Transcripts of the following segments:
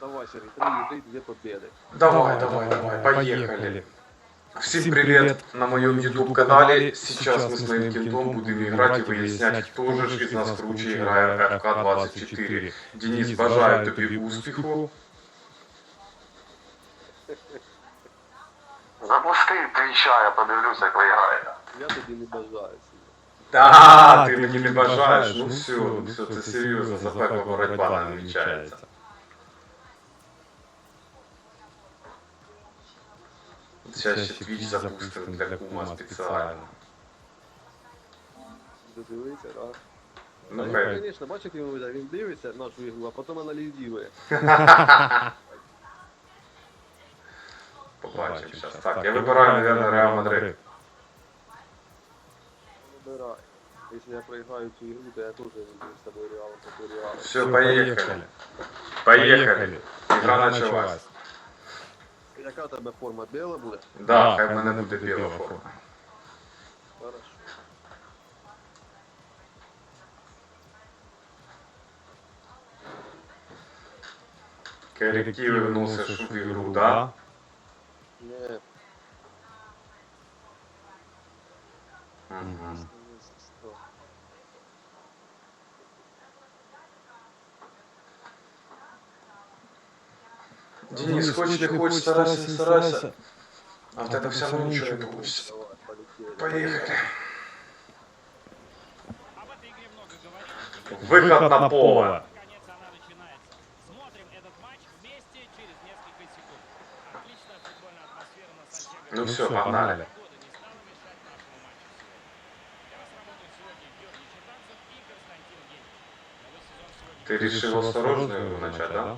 Давай, Сергей, три игры, две победы. Давай, давай, давай, поехали. Всем привет на моем YouTube канале. Сейчас мы с моим кентом будем играть и выяснять, кто же из нас круче играє в ФК-24. Денис, бажаю тобі успіху. Запусти твіча, я подивлюся, як ви граєте. Я тоді не бажаю себе. Та, ти мені не бажаєш, ну все, ну все, це серйозно, запекла боротьба намічається. Зараз ще твіч запустимо для кума спеціально. Додивися, так? Ну, Ну, хай. звісно, бачиш, як він веде, він дивиться нашу ігру, а потім аналізує. Побачимо зараз. Так, я вибираю, мабуть, Реал Мадрид. Вибирай. Якщо я проіграю цю ігру, то я теж буду з тобою реалом по реалу. Все, поехали. Поехали. Игра началась. Яка у тебе форма біла буде? Да, хай в мене буде біла форма. Хорошо. Коррективи вносиш в ігру, да? Не, Мгм. Денис, хочет не хочет старайся, не старайся. А вот это все равно ничего не получится. Поехали. Выход на поло. Ну, ну все, все погнали. погнали. Ты решил осторожно его начать, да?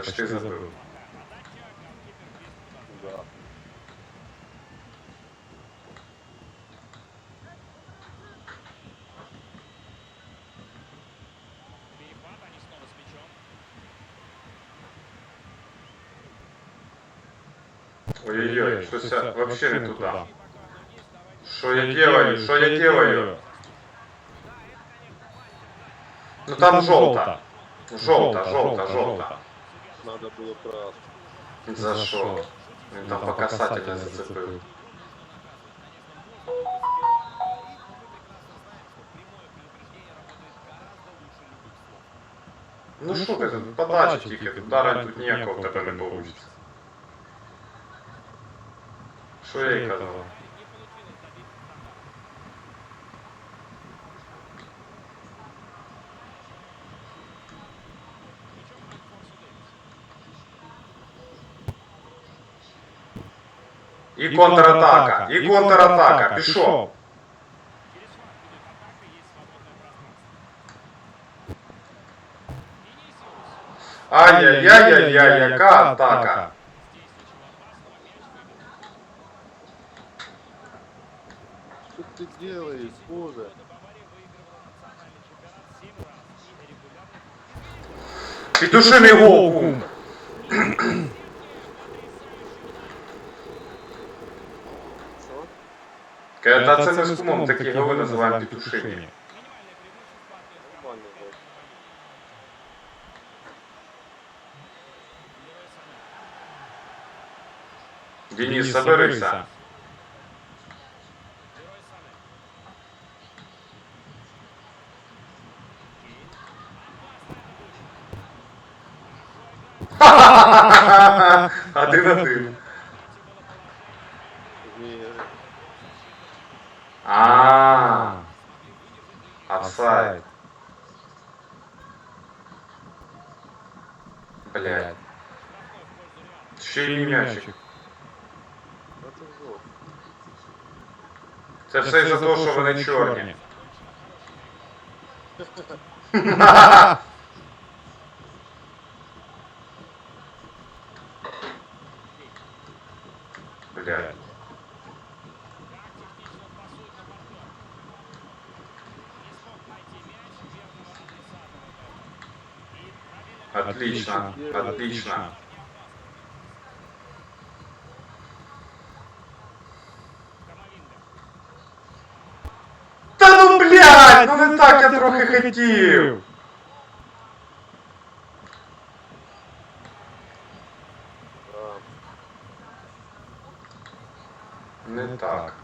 Нормально, почти забыл. Да. Они снова с мячом. Ой-ой-ой, что ся вообще не туда. Что я делаю, что я делаю? Ну там желто. Желто, желто, желто Надо було красти. За что? Він там по касательно зацепив. Ну що ти тут, подачі тільки, тут ударить тут ніякого в тебе не вийде. Що я їй казав? І контратака, і контратака, пішов. Ай-яй-яй-яй-яй, яка атака. Що ти делаєш, боже? Петушиний гол, Та це ми з кумом такі голи називаємо петушині. Нормально було. Денис, соберися. Один Й м'ячик. це. Це все за те, що вони чорні. Блядь. Отлично, отлично. Та ну блядь, ну не так я трохи хотів. Не так.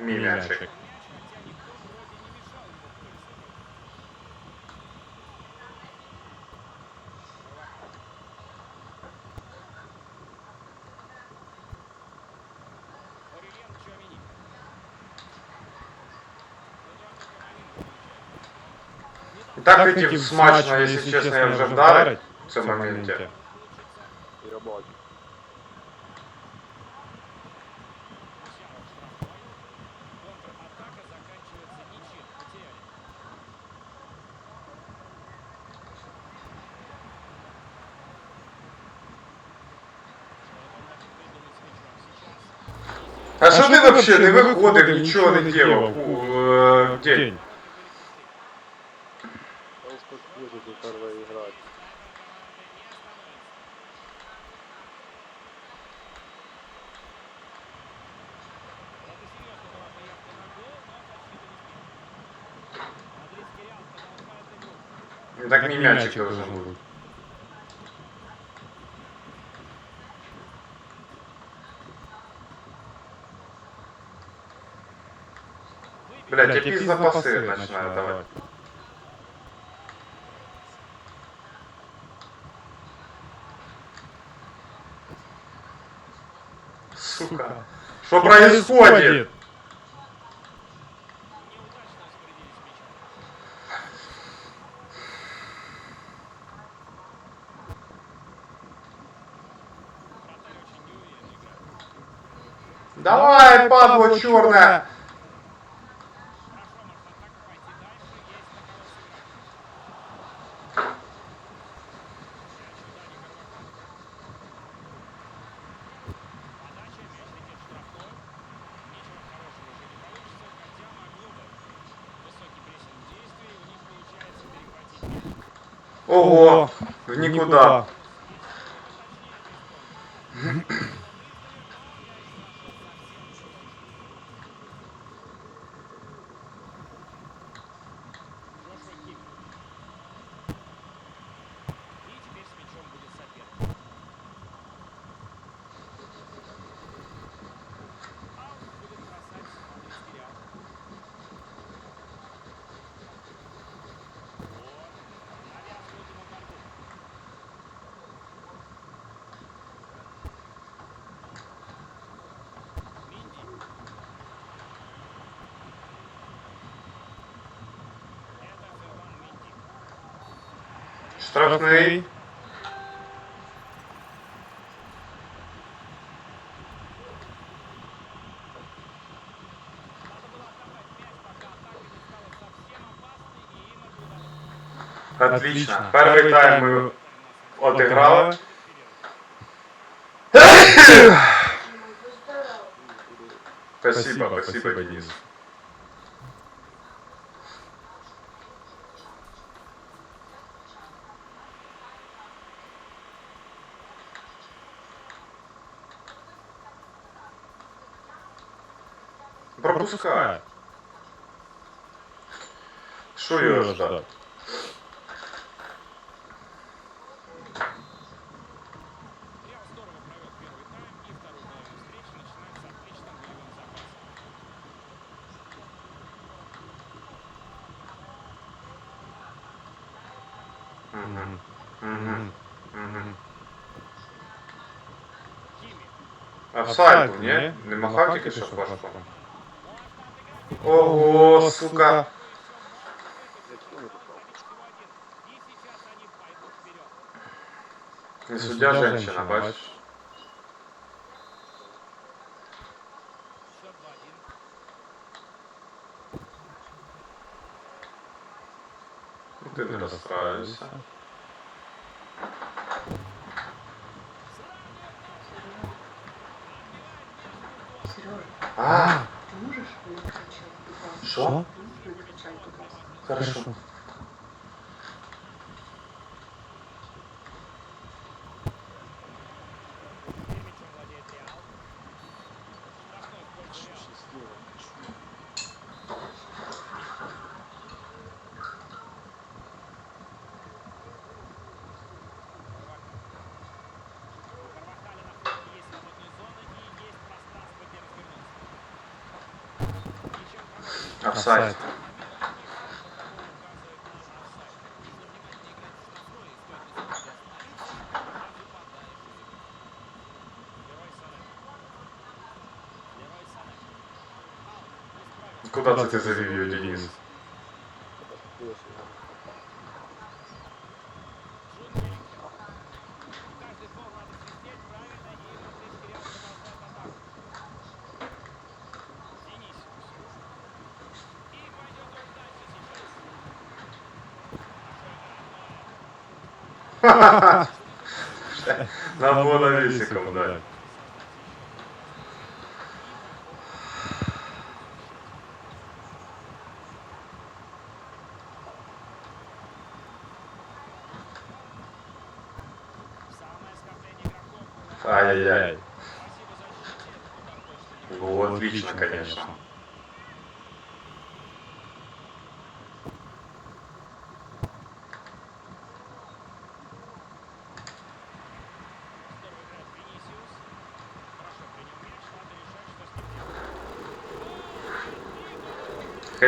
Отличные Так хотів смачно, якщо чесно, я вже вдарив в цьому моменті. і робочі. Контратака заканчивается ничем. Потеряли. А що ти вообще не виходив, нічого не делав у е, день? Продолжает игру. Ну, Так мій м'ячик должен бути. Блядь, які запаси починаю давати. Сука. Что происходит? Давай, падла черная. Хорошо, может атака пойти дальше, есть на кого сыграть. Мяч в Дани Горбака. Подача, мяч летит в штрафной. Ничего хорошего уже не получится, хотя могло бы. Высокий прессинг действий, у них получается перехватить мяч. Ого, в никуда. удалось. Отлично. Первый тайм мы отыграли. Спасибо, спасибо, Денис. Боевым запасом. Мгм. Мгм. Мгм. Кими. Офсайд, ні? Не махав тільки що флажком? Ого, сука. Не суддя женщина, бачиш? Ну ти не розправився. Сережа, а? ты можешь? Що? Пожалуйста? Хорошо. Офсайд. Куда це ти завів її, Денис? Нам було скопление игроков. Ай-яй-яй. Ну, отлично, конечно.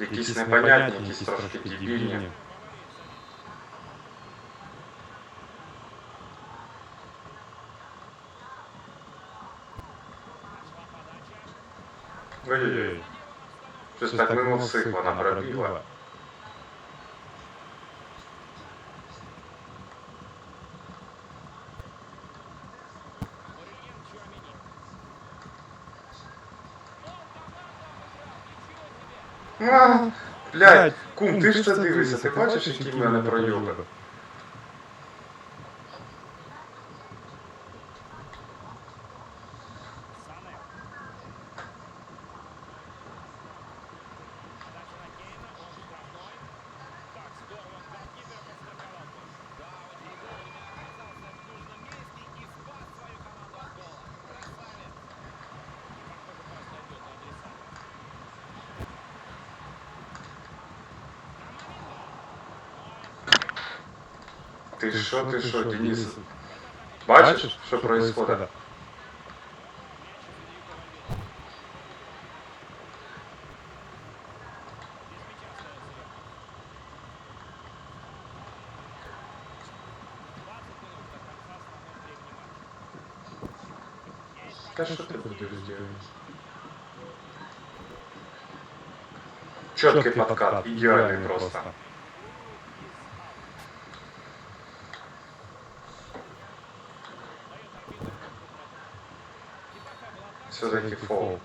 Якісь непонятні, якісь трошки дебільні. Пошла подача. Ой-ой-ой. Щось так мимо всіх вона пробігла. Блядь, кум, ти ж це дивишся, ти бачиш, які в мене пройоби? Ти що, ти що, Денис? Бачиш, що происходит? Та що ти будеш робити? Чіткий подкат, ідеальний просто. Все-таки фол.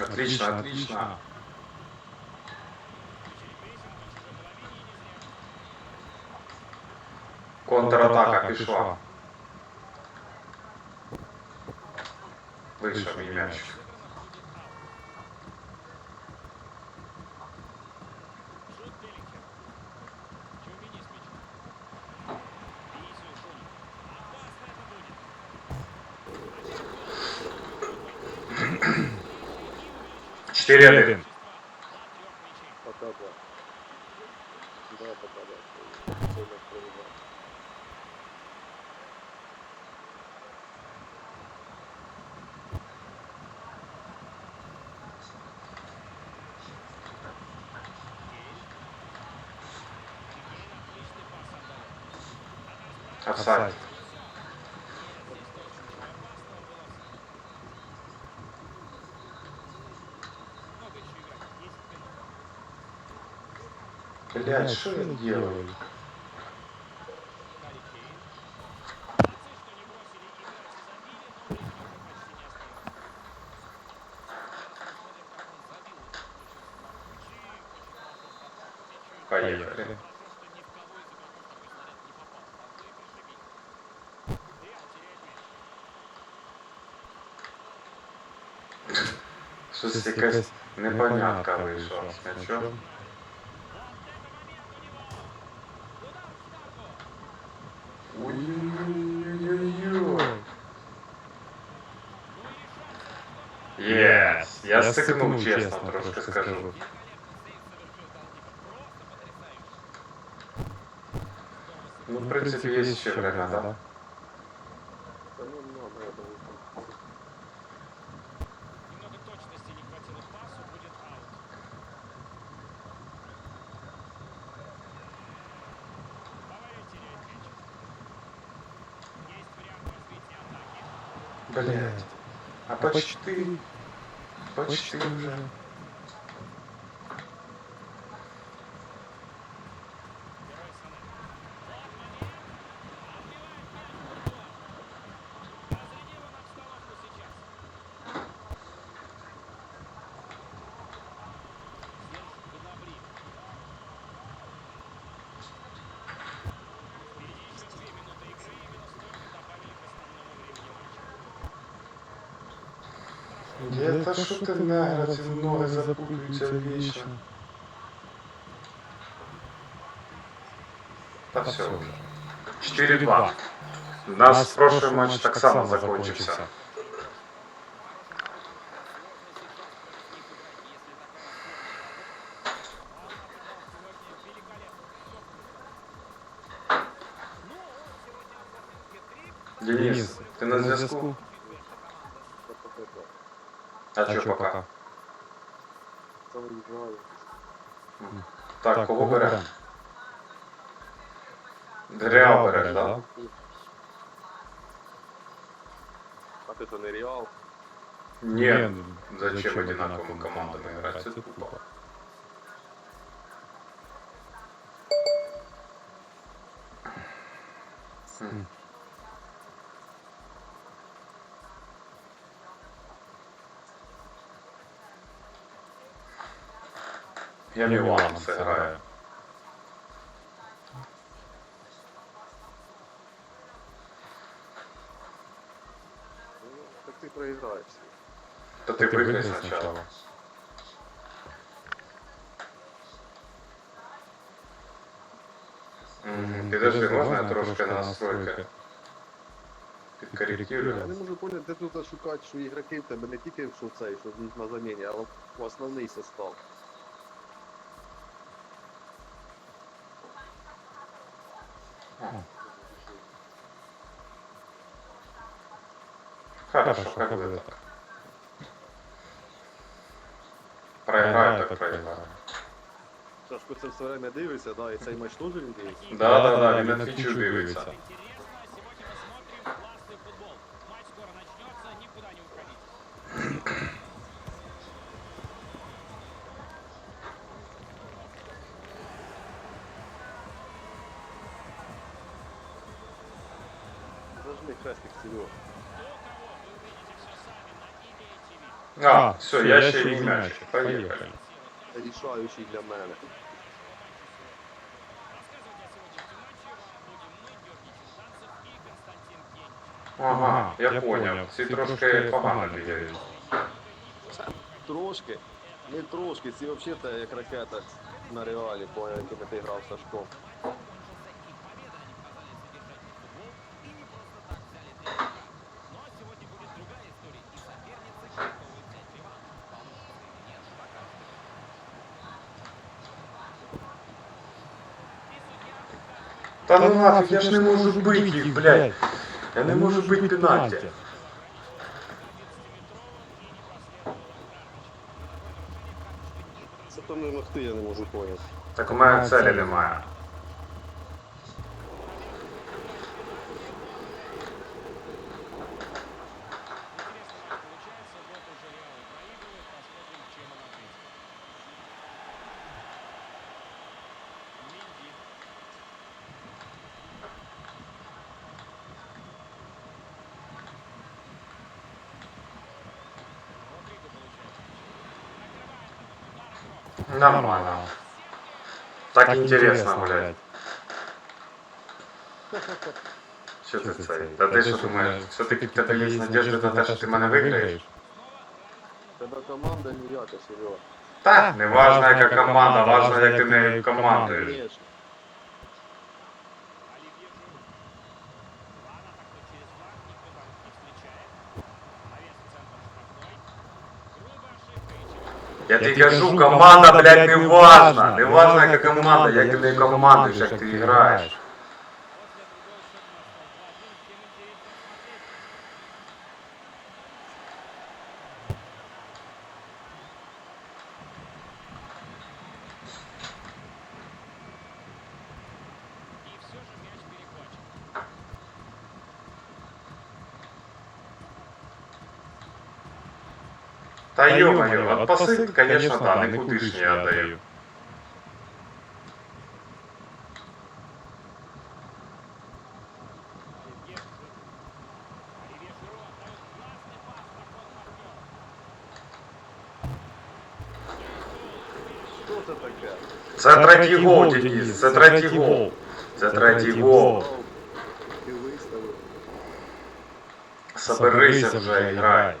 Отлично, отлично. Контратака пішла. Вийшов мій м'яч. 4-1. Пока, да. Да, пока, да. Сильно проиграл. Офсайд. Блядь, что я делаю? Поехали. Щось якась непонятка вийшла з м'ячом. сыкнул, ну, честно, просто скажу. Ну, в ну, принципе, есть еще время, да? Блять. А по 4 почти, почти уже. Где-то что ты наград, ноги запутаются вечно. Та все уже. 4-2. У нас прошлый матч так само закончился. Денис, ты на зв'язку? Да, пока, да. А що пока? Знаю. Так, кого бере? Реал береш, да? А ти то не Реал? Ні, зачем одинаковыми командами грати? Це тупо. Хм. Я Міланом це граю. Ну, так ти проіграєш. Та ти виграй спочатку. Підожди, можна я трошки на настройки Я не можу поняти, де тут шукати, що ігроки в тебе не тільки що цей, що на заміні, а в основний состав. Хорошо, как бы так. Проиграю, так проиграю. Сашко, це все время дивишся, да, і цей матч теж він дивиться? Да, да, да, він на твічу дивиться. не мяч. Поїхали. Рішаючий для мене. Рассказывать о сегодняшнем матче вам будем мы, Георгий Чемданцев и Константин Генич. Ага, я понял. Всі трошки погано бігають. Трошки. Не трошки, ці взагалі як ракета на реалі, поняв, якими ти грав з Сашком. Та ну нафіг, я ж не можу бити їх, блядь. Я не можу бити пенальті. Це то не могти, я не можу поняти. Так у мене целі немає. Накрывает. Удар игрок. Нормально. Так інтересно, блядь. Що ти це? Та ти що думаєш? Все-таки в тебе є надіжда на те, що ти мене виграєш? Тебе команда ніяка, Серега. Так, не важно, яка команда, важно, як ти нею командуєш. Я тобі кажу, команда, блядь, не важна. Не важна, яка команда, як ти нею командуєш, як ти граєш. Та ё-моё, от пасы, конечно, да, никудышні я отдаю. Оливье Жиру. Оливье Жиру отдает классный пас на ход партнера. Що це таке? Це третій гол, Денис, це третій гол. Це третій гол. Ти виставив. Соберися вже, грай.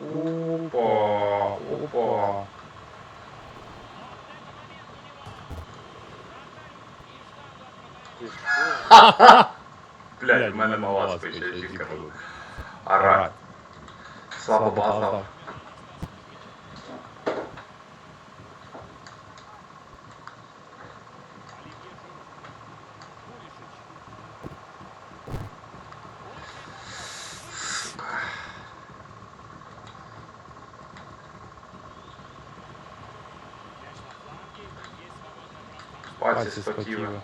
Опа, опа. Ти що? Блядь, в мене мала спища жінка була. Ара. Слабо базав. ставит точку.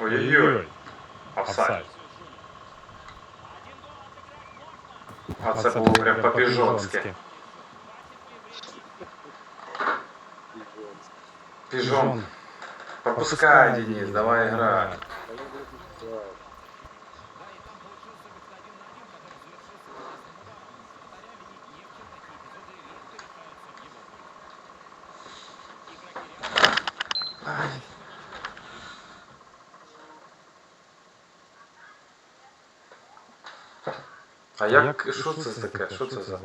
Ой-ой-ой. Офсайд. Один гол отыграть можно. А це було прям по-піжонськи. Ігор. Піжон. Пропускай, Денис, давай грай. А як, що це таке? Що це за?